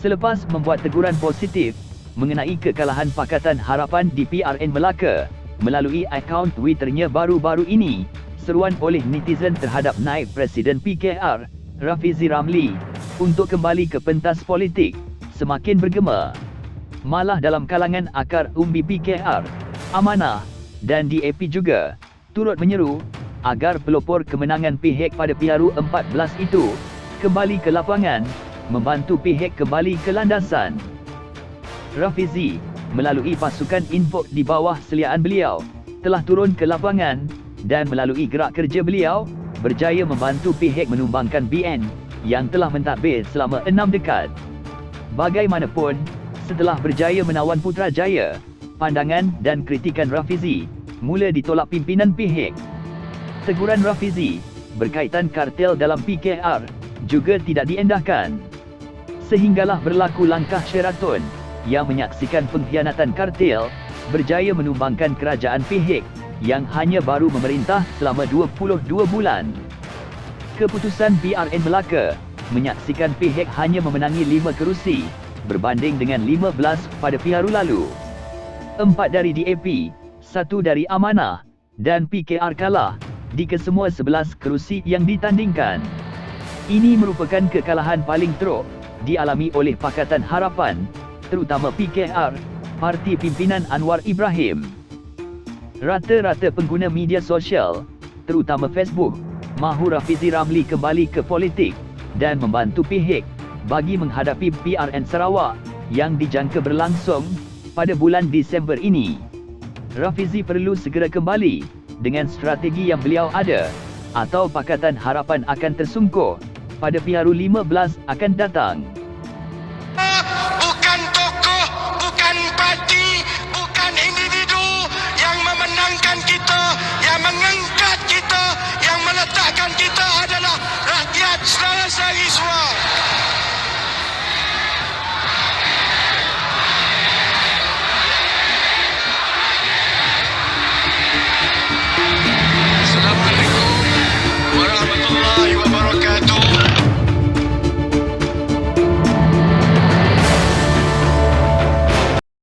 Selepas membuat teguran positif mengenai kekalahan Pakatan Harapan di PRN Melaka melalui akaun Twitternya baru-baru ini, seruan oleh netizen terhadap naib Presiden PKR, Rafizi Ramli, untuk kembali ke pentas politik, semakin bergema. Malah dalam kalangan akar umbi PKR, Amanah dan DAP juga turut menyeru agar pelopor kemenangan pihak pada Piaru 14 itu kembali ke lapangan membantu pihak kembali ke landasan. Rafizi, melalui pasukan info di bawah seliaan beliau, telah turun ke lapangan dan melalui gerak kerja beliau, berjaya membantu pihak menumbangkan BN yang telah mentadbir selama enam dekad. Bagaimanapun, setelah berjaya menawan Putrajaya, pandangan dan kritikan Rafizi mula ditolak pimpinan pihak. Teguran Rafizi berkaitan kartel dalam PKR juga tidak diendahkan sehinggalah berlaku langkah Sheraton yang menyaksikan pengkhianatan kartel berjaya menumbangkan kerajaan pihak yang hanya baru memerintah selama 22 bulan. Keputusan PRN Melaka menyaksikan pihak hanya memenangi 5 kerusi berbanding dengan 15 pada piharu lalu. Empat dari DAP, satu dari Amanah dan PKR kalah di kesemua 11 kerusi yang ditandingkan. Ini merupakan kekalahan paling teruk dialami oleh Pakatan Harapan, terutama PKR, parti pimpinan Anwar Ibrahim. Rata-rata pengguna media sosial, terutama Facebook, mahu Rafizi Ramli kembali ke politik dan membantu pihak bagi menghadapi PRN Sarawak yang dijangka berlangsung pada bulan Disember ini. Rafizi perlu segera kembali dengan strategi yang beliau ada atau Pakatan Harapan akan tersungkur pada PRU 15 akan datang. Bukan tokoh, bukan parti, bukan individu yang memenangkan kita, yang mengangkat kita, yang meletakkan kita